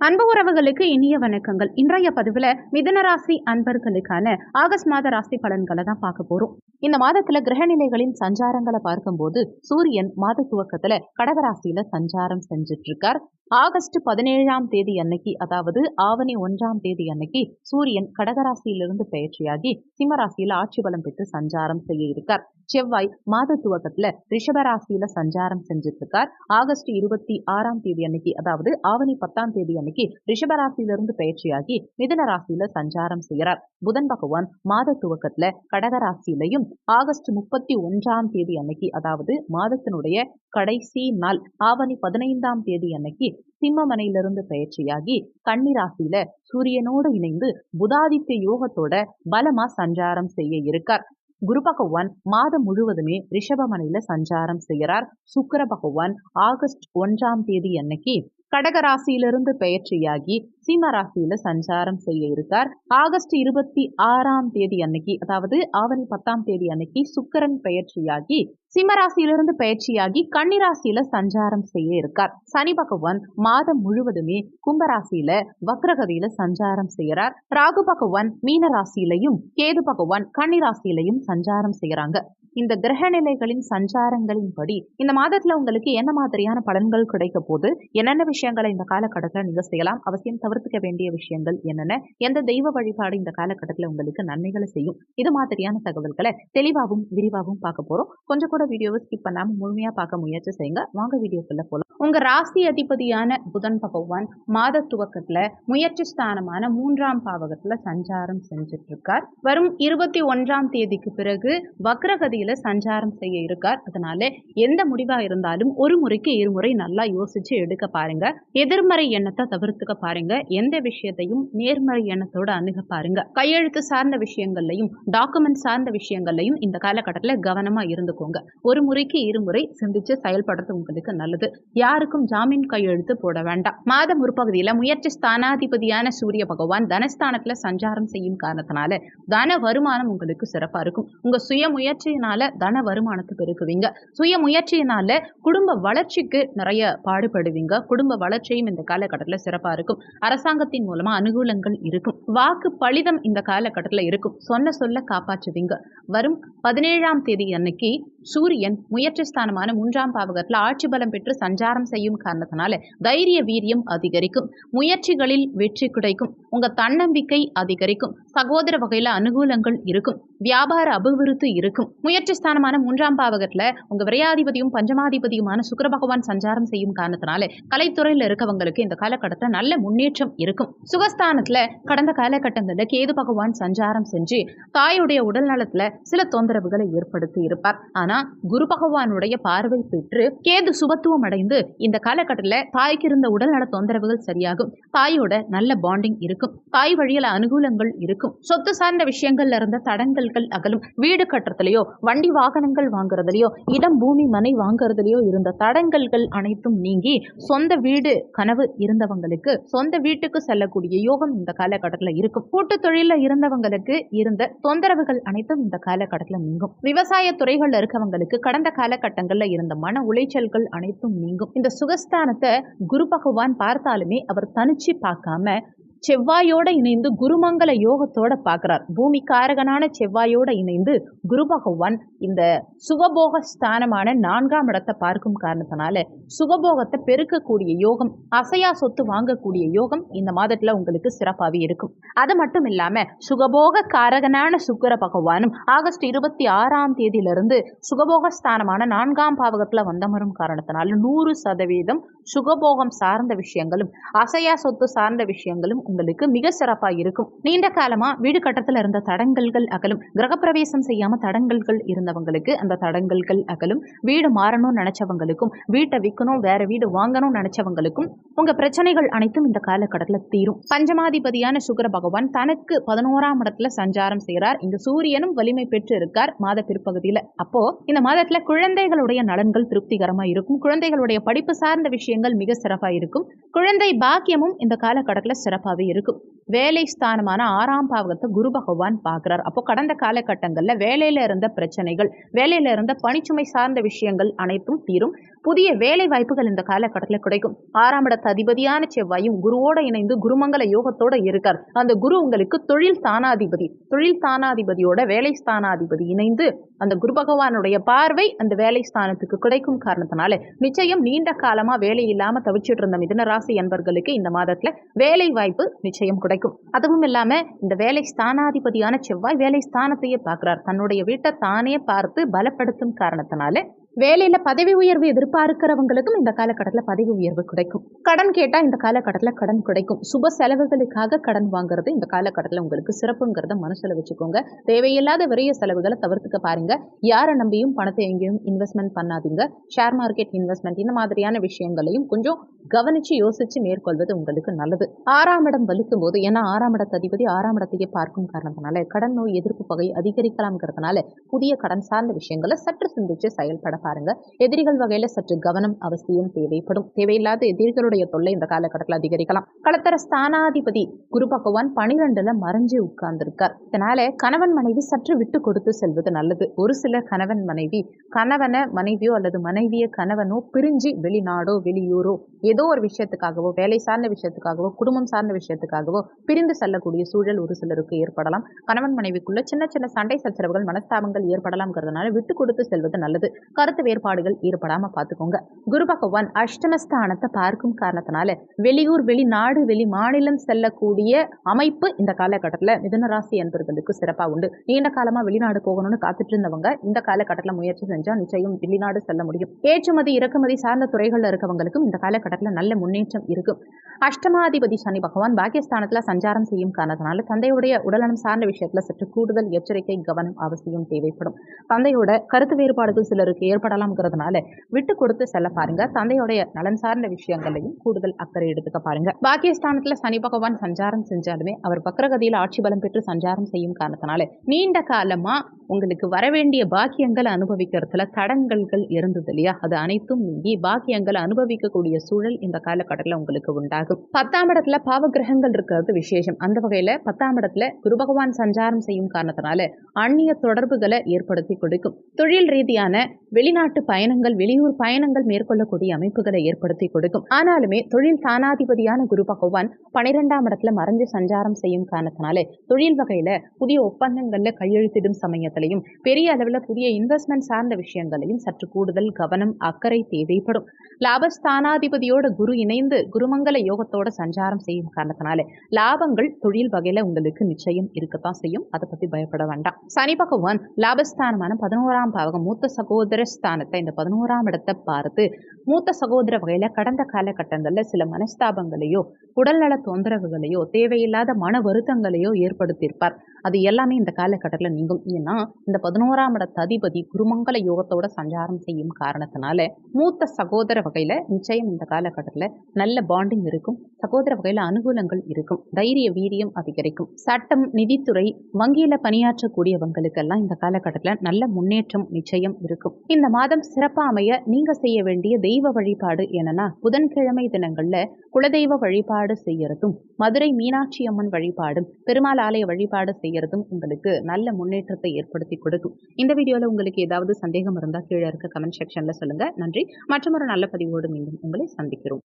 அன்பு உறவுகளுக்கு இனிய வணக்கங்கள். இன்றைய பதிவுல மிதுன ராசி அன்பர்களுக்கான ஆகஸ்ட் மாத ராசி பலன்களை தான் பார்க்க போறோம். இந்த மாதத்துல கிரகநிலைகளின் சஞ்சாரங்களை பார்க்கும்போது சூரியன் மாத துவக்கத்துல கடகராசியில சஞ்சாரம் செஞ்சுட்டு இருக்கார் ஆகஸ்ட் பதினேழாம் தேதி அன்னைக்கு அதாவது ஆவணி ஒன்றாம் தேதி அன்னைக்கு சூரியன் கடகராசியிலிருந்து பயிற்சியாகி சிம்மராசியில ஆட்சி பலம் பெற்று சஞ்சாரம் செய்ய இருக்கார். செவ்வாய் மாத துவக்கத்துல ரிஷபராசியில சஞ்சாரம் செஞ்சுட்டு இருக்கார் ஆகஸ்ட் இருபத்தி ஆறாம் தேதி அன்னைக்கு அதாவது ஆவணி பத்தாம் தேதி அன்னைக்கு ரிஷபராசியிலிருந்து பயிற்சியாகி மிதன ராசியில சஞ்சாரம் செய்கிறார். புதன் பகவான் மாத துவக்கத்துல கடகராசியிலையும் ஆகஸ்ட் முப்பத்தி ஒன்றாம் தேதி அன்னைக்கு அதாவது மாதத்தினுடைய கடைசி நாள் ஆவணி பதினைந்தாம் தேதி அன்னைக்கு சிம்மமனையிலிருந்து பயிற்சியாகி கன்னிராசியில சூரியனோடு இணைந்து புதாதித்ய யோகத்தோட பலமா சஞ்சாரம் செய்ய இருக்கார். குரு பகவான் மாதம் முழுவதுமே ரிஷபமனையில சஞ்சாரம் செய்கிறார் சுக்கர பகவான் ஆகஸ்ட் ஒன்றாம் தேதி அன்னைக்கு கடகராசியிலிருந்து பெயர்ச்சியாகி சிம்ம ராசியில சஞ்சாரம் செய்ய இருக்கார். ஆகஸ்ட் இருபத்தி ஆறாம் தேதி அன்னைக்கு அதாவது ஆவணி பத்தாம் தேதி அன்னைக்கு சுக்கரன் பெயர்ச்சியாகி சிம்மராசியிலிருந்து பயிற்சியாகி கன்னிராசியில சஞ்சாரம் செய்ய இருக்கார். சனி பகவான் மாதம் முழுவதுமே கும்பராசியில வக்ரகதியில சஞ்சாரம் செய்யறார். ராகு பகவான் மீன ராசியிலையும் கேது பகவான் கன்னிராசியிலையும் சஞ்சாரம் செய்யறாங்க. இந்த கிரக நிலைகளின் சஞ்சாரங்களின்படி இந்த மாதத்துல உங்களுக்கு என்ன மாதிரியான பலன்கள் கிடைக்க போது என்னென்ன விஷயங்களை இந்த காலகட்டத்தில் நீங்க செய்யலாம்? அவசியம் தவிர்த்துக்க வேண்டிய விஷயங்கள் என்னென்ன? எந்த தெய்வ வழிபாடு இந்த காலகட்டத்தில் உங்களுக்கு நன்மைகளை செய்யும்? இது மாதிரியான தகவல்களை தெளிவாகவும் விரிவாகவும் பார்க்க போறோம். கொஞ்சம் கூட வீடியோவை ஸ்கிப் பண்ணாமல் முழுமையாக பார்க்க முயற்சி செய்யுங்க. வாங்க வீடியோக்குள்ளே போகலாம் உங்கள் ராசி அதிபதியான புதன் பகவான் மாத துவக்கத்தில் முயற்சி ஸ்தானமான மூன்றாம் பாவகத்தில் சஞ்சாரம் செஞ்சுட்டு இருக்கார் வரும் இருபத்தி ஒன்றாம் தேதிக்கு பிறகு வக்ரகதியில் சஞ்சாரம் செய்ய இருக்கார். அதனால எந்த முடிவாக இருந்தாலும் ஒரு முறைக்கு இருமுறை நல்லா யோசிச்சு எடுக்க பாருங்க. எதிர்மறை எண்ணத்தை தவிர்த்துக்க பாருங்க. எந்த விஷயத்தையும் நேர்மறை எண்ணத்தோட அணுக பாருங்க. கையெழுத்து சார்ந்த விஷயங்கள்லையும் டாக்குமெண்ட் சார்ந்த விஷயங்கள்லையும் இந்த காலகட்டத்தில் கவனமாக இருந்துக்கோங்க. ஒரு முறைக்கு இருமுறை சிந்திச்சு செயல்படுறது உங்களுக்கு நல்லது. யாருக்கும் ஜாமீன் கையெழுத்து போட வேண்டாம். மாதம் முற்பகுதியில முயற்சி ஸ்தானாதிபதியான சூரிய பகவான் தனஸ்தானத்துல சஞ்சாரம் செய்யும் காரணத்தினால தன வருமானம் உங்களுக்கு சிறப்பா இருக்கும். உங்க சுய முயற்சியினால தன வருமானத்தை பெருக்குவீங்க. சுய முயற்சியினால குடும்ப வளர்ச்சிக்கு நிறைய பாடுபடுவீங்க. குடும்ப வளர்ச்சியும் இந்த காலகட்டத்தில் சிறப்பா இருக்கும். அரசாங்கத்தின் மூலமா அனுகூலங்கள் இருக்கும். வாக்கு பலிதம் இந்த காலகட்டத்தில் இருக்கும். சொன்ன சொல்ல காப்பாற்றுவீங்க. வரும் பதினேழாம் தேதி அன்னைக்கு சூரியன் முயற்சி ஸ்தானமான மூன்றாம் பாவகத்தில் ஆட்சி பலம் பெற்று சஞ்சாரம் செய்யும் காரணத்தினால தைரிய வீரியம் அதிகரிக்கும். முயற்சிகளில் வெற்றி கிடைக்கும். உங்க தன்னம்பிக்கை அதிகரிக்கும். சகோதர வகையில அனுகூலங்கள் இருக்கும். வியாபார அபிவிருத்தி இருக்கும். முயற்சி ஸ்தானமான மூன்றாம் பாவகத்துல உங்க விரையாதிபதியும் பஞ்சமாதிபதியுமான சுக்கர பகவான் சஞ்சாரம் செய்யும் காரணத்தினால கலைத்துறையில இருக்கவங்களுக்கு இந்த காலகட்டத்தில் நல்ல முன்னேற்றம் இருக்கும். சுகஸ்தானத்துல கடந்த காலகட்டங்களில் கேது பகவான் சஞ்சாரம் செஞ்சு தாயுடைய உடல் நலத்துல சில தொந்தரவுகளை ஏற்படுத்தி இருப்பார். ஆனா குரு பகவானுடைய பார்வை பெற்று கேது சுபத்துவம் அடைந்து இந்த காலகட்டத்தில் தாய்க்கு இருந்த உடல்நல தொந்தரவுகள் சரியாகும். தாயோட நல்ல பாண்டிங் இருக்கும். தாய் வழியில அனுகூலங்கள் இருக்கும். சொத்து சார்ந்த விஷயங்கள்ல இருந்த தடங்கல்கள் அகலும். வீடு கட்டுறதுலயோ வண்டி வாகனங்கள் வாங்குறதுலயோ இடம் பூமி மனை வாங்குறதுலயோ இருந்த தடங்கல்கள் அனைத்தும் நீங்கி சொந்த வீடு கனவு இருந்தவங்களுக்கு சொந்த வீட்டுக்கு செல்லக்கூடிய யோகம் இந்த காலகட்டத்தில் இருக்கும். கூட்டு தொழில இருந்தவங்களுக்கு இருந்த தொந்தரவுகள் அனைத்தும் இந்த காலகட்டத்தில் நீங்கும். விவசாய துறைகள்ல இருக்கவங்களுக்கு கடந்த காலகட்டங்களில் இருந்த மன உளைச்சல்கள் அனைத்தும் நீங்கும். இந்த சுகஸ்தானத்தை குரு பகவான் பார்த்தாலுமே அவர் தனிச்சு பார்க்காம செவ்வாயோட இணைந்து குருமங்கல யோகத்தோட பார்க்கிறார். பூமி காரகனான செவ்வாயோட இணைந்து குரு பகவான் இந்த சுகபோக ஸ்தானமான நான்காம் இடத்தை பார்க்கும் காரணத்தினால சுகபோகத்தை பெருக்கக்கூடிய யோகம் அசையா சொத்து வாங்கக்கூடிய யோகம் இந்த மாதத்துல உங்களுக்கு சிறப்பாகவே இருக்கும். அது மட்டும் இல்லாம சுகபோக காரகனான சுக்கர பகவானும் ஆகஸ்ட் இருபத்தி ஆறாம் தேதியிலிருந்து சுகபோக ஸ்தானமான நான்காம் பாவகத்துல வந்தமரும் காரணத்தினால நூறு சதவீதம் சுகபோகம் சார்ந்த விஷயங்களும் அசையா சொத்து சார்ந்த விஷயங்களும் உங்களுக்கு மிக சிறப்பாக இருக்கும். நீண்ட காலமா வீடு கட்டத்துல இருந்த தடங்கல்கள் அகலும் கிரகப்பிரவேசம் செய்யாம தடங்கல்கள் இருந்தவங்களுக்கு அந்த தடங்கல்கள் அகலும். வீடு மாறணும்னு நினைச்சவங்களுக்கும் வீட்டை விற்கணும் வேற வீடு வாங்கணும்னு நினைச்சவங்களுக்கும் உங்க பிரச்சனைகள் அனைத்தும் இந்த காலகட்டத்தில் தீரும். பஞ்சமாதிபதியான சுக்கர பகவான் தனக்கு பதினோராம் இடத்துல சஞ்சாரம் செய்கிறார் இங்கு சூரியனும் வலிமை பெற்று இருக்கார் மாத பிற்பகுதியில். அப்போ இந்த மாதத்துல குழந்தைகளுடைய நலன்கள் திருப்திகரமா இருக்கும். குழந்தைகளுடைய படிப்பு சார்ந்த விஷயங்கள் மிக சிறப்பாக இருக்கும். குழந்தை பாக்கியமும் இந்த காலகட்டத்தில் சிறப்பாக இருக்கும் வேலை ஸ்தானமான ஆறாம் பாவகத்தை குரு பகவான் பார்க்குறார். அப்போ கடந்த காலகட்டங்களில் வேலையில் இருந்த பிரச்சனைகள் வேலையில் இருந்த பணிச்சுமை சார்ந்த விஷயங்கள் அனைத்தும் தீரும். புதிய வேலை வாய்ப்புகள் இந்த காலகட்டத்தில் கிடைக்கும். ஆறாம் இடத்து அதிபதியான செவ்வாயும் குருவோட இணைந்து குருமங்கல யோகத்தோட இருக்கார். அந்த குரு உங்களுக்கு தொழில் தானாதிபதி தொழில் தானாதிபதியோட வேலை ஸ்தானாதிபதி இணைந்து அந்த குரு பகவானுடைய பார்வை அந்த வேலை ஸ்தானத்துக்கு கிடைக்கும் காரணத்தினால நிச்சயம் நீண்ட காலமா வேலை இல்லாம தவிச்சிட்டு இருந்த மிதன ராசி என்பர்களுக்கு இந்த மாதத்துல வேலை வாய்ப்பு நிச்சயம் கிடைக்கும். அதுவும் இல்லாம இந்த வேலை ஸ்தானாதிபதியான செவ்வாய் வேலை ஸ்தானத்தையே பார்க்கிறார். தன்னுடைய வீட்டை தானே பார்த்து பலப்படுத்தும் காரணத்தினால வேலையில பதவி உயர்வு எதிர்பார்க்கிறவங்களுக்கும் இந்த காலகட்டத்தில் பதவி உயர்வு கிடைக்கும். கடன் கேட்டா இந்த காலகட்டத்தில் கடன் கிடைக்கும். சுப செலவுகளுக்காக கடன் வாங்குறது இந்த காலகட்டத்தில் உங்களுக்கு சிறப்புங்கிறத மனசுல வச்சுக்கோங்க. தேவையில்லாத விரைய செலவுகளை தவிர்த்துக்க பாருங்க. யாரை நம்பியும் பணத்தை எங்கேயும் இன்வெஸ்ட்மெண்ட் பண்ணாதீங்க. ஷேர் மார்க்கெட் இன்வெஸ்ட்மெண்ட் இந்த மாதிரியான விஷயங்களையும் கொஞ்சம் கவனிச்சு யோசிச்சு மேற்கொள்வது உங்களுக்கு நல்லது. ஆறாம் இடம் வலிக்கும் போது ஏன்னா ஆறாம் இடத்து அதிபதி ஆறாம் இடத்தையே பார்க்கும் காரணத்தினால கடன் நோய் எதிர்ப்பு பகை அதிகரிக்கலாம்ங்கிறதுனால புதிய கடன் சார்ந்த விஷயங்களை சற்று சிந்திச்சு செயல்பட பாருங்க. எதிரிகள் வகையில சற்று கவனம் அவசியம் தேவைப்படும். தேவையில்லாத எதிரிகளுடைய தொல்லை இந்த காலகட்டத்தில் அதிகரிக்கலாம். களத்தர ஸ்தானாதிபதி குரு பகவான் பனிரெண்டுல மறைஞ்சு உட்கார்ந்திருக்கார். இதனால கணவன் மனைவி சற்று விட்டு கொடுத்து செல்வது நல்லது. ஒரு சில கணவன் மனைவி கணவனை மனைவியோ அல்லது மனைவிய கணவனோ பிரிஞ்சு வெளிநாடோ வெளியூரோ ஏதோ ஒரு விஷயத்துக்காகவோ வேலை சார்ந்த விஷயத்துக்காகவோ குடும்பம் சார்ந்த விஷயத்துக்காகவோ பிரிந்து செல்லக்கூடிய சூழல் ஒரு சிலருக்கு ஏற்படலாம். கணவன் மனைவிக்குள்ள சின்ன சின்ன சண்டை சச்சரவுகள் மனஸ்தாபங்கள் ஏற்படலாம்ங்கிறதுனால விட்டு கொடுத்து செல்வது நல்லது. கரு கருத்து வேறுபாடுகள் ஏற்படாம பார்த்துக்கோங்க குரு பகவான் அஷ்டமஸ்தானத்தை பார்க்கும் காரணத்தினால வெளியூர் வெளிநாடு வெளி மாநிலம் செல்லக்கூடிய அமைப்பு இந்த காலகட்டத்தில் மிதனராசி என்பவர்களுக்கு சிறப்பாக உண்டு. நீண்ட காலமா வெளிநாடு போகணும்னு காத்துட்டு இருந்தவங்க இந்த காலகட்டத்தில் முயற்சி செஞ்சா நிச்சயம் வெளிநாடு செல்ல முடியும். ஏற்றுமதி இறக்குமதி சார்ந்த துறைகளில் இருக்கவங்களுக்கும் இந்த காலகட்டத்தில் நல்ல முன்னேற்றம் இருக்கும். அஷ்டமாதிபதி சனி பகவான் பாக்கியஸ்தானத்தில் சஞ்சாரம் செய்யும் காரணத்தினால தந்தையுடைய உடல்நலம் சார்ந்த விஷயத்தில் சற்று கூடுதல் எச்சரிக்கை கவனம் அவசியம் தேவைப்படும். தந்தையோட கருத்து வேறுபாடுகள் சிலருக்கு ஏற்படலாம்ங்கிறதுனால விட்டு கொடுத்து செல்ல பாருங்க. தந்தையோடைய நலன் சார்ந்த விஷயங்களையும் கூடுதல் அக்கறை எடுத்துக்க பாருங்க. பாக்கியஸ்தானத்துல சனி பகவான் சஞ்சாரம் செஞ்சாலுமே அவர் வக்ரகதியில் ஆட்சி பலம் பெற்று சஞ்சாரம் செய்யும் காரணத்தினால நீண்ட காலமா உங்களுக்கு வரவேண்டிய பாக்கியங்களை அனுபவிக்கிறதுல தடங்கல்கள் இருந்தது இல்லையா? அது அனைத்தும் நீங்கி பாக்கியங்களை அனுபவிக்கக்கூடிய சூழல் இந்த காலகட்டத்தில் உங்களுக்கு உண்டாகும். பத்தாம் இடத்துல பாவ கிரகங்கள் இருக்கிறது விசேஷம். அந்த வகையில பத்தாம் இடத்துல குரு பகவான் சஞ்சாரம் செய்யும் காரணத்தினால அந்நிய தொடர்புகளை ஏற்படுத்தி கொடுக்கும். தொழில் ரீதியான வெளிநாட்டு பயணங்கள் வெளியூர் பயணங்கள் மேற்கொள்ளக்கூடிய அமைப்புகளை ஏற்படுத்தி கொடுக்கும். ஆனாலுமே தொழில் தானாதிபதியான குரு பகவான் பனிரெண்டாம் இடத்துல மறைஞ்சு சஞ்சாரம் செய்யும் காரணத்தினால தொழில் வகையில புதிய ஒப்பந்தங்கள்ல கையெழுத்திடும் விஷயங்களையும் பெரிய அளவில் புதிய இன்வெஸ்ட்மெண்ட் சார்ந்த விஷயங்களையும் சற்று கூடுதல் கவனம் அக்கறை தேவைப்படும். லாபஸ்தானாதிபதியோட குரு இணைந்து குருமங்கல யோகத்தோட சஞ்சாரம் செய்யும் காரணத்தினால லாபங்கள் தொழில் வகையில உங்களுக்கு நிச்சயம் இருக்கத்தான் செய்யும். அதை பத்தி பயப்பட வேண்டாம். சனி பகவான் லாபஸ்தானமான பதினோராம் பாவகம் மூத்த சகோதர ஸ்தானத்தை இந்த பதினோராம் இடத்தை பார்த்து மூத்த சகோதர வகையில கடந்த காலகட்டங்களில் சில மனஸ்தாபங்களையோ உடல்நல தொந்தரவுகளையோ தேவையில்லாத மன வருத்தங்களையோ ஏற்படுத்தியிருப்பார். அது எல்லாமே இந்த காலகட்டத்தில் நீங்கும். ஏன்னா இந்த பதினோராம் இடத்து அதிபதி குருமங்கல யோகத்தோட சஞ்சாரம் செய்யும் காரணத்தினால மூத்த சகோதர வகையில நிச்சயம் இந்த காலகட்டத்தில் நல்ல பாண்டிங் இருக்கும். சகோதர வகையில அனுகூலங்கள் இருக்கும். தைரிய வீரியம் அதிகரிக்கும். சட்டம் நிதித்துறை வங்கியில பணியாற்றக்கூடியவங்களுக்கெல்லாம் இந்த காலகட்டத்தில் நல்ல முன்னேற்றம் நிச்சயம் இருக்கும். இந்த மாதம் சிறப்பாக அமைய நீங்க செய்ய வேண்டிய தெய்வ வழிபாடு என்னன்னா புதன்கிழமை தினங்கள்ல குலதெய்வ வழிபாடு செய்யறதும் மதுரை மீனாட்சி அம்மன் வழிபாடும் பெருமாள் ஆலய வழிபாடு செய்யறதும் உங்களுக்கு நல்ல முன்னேற்றத்தை ஏற்படுத்தி கொடுக்கும். இந்த வீடியோல உங்களுக்கு ஏதாவது சந்தேகம் இருந்தால் கீழே இருக்க கமெண்ட் செக்ஷன்ல சொல்லுங்க. நன்றி. மற்றொரு நல்ல பதிவோடு மீண்டும் உங்களை சந்திக்கிறோம்.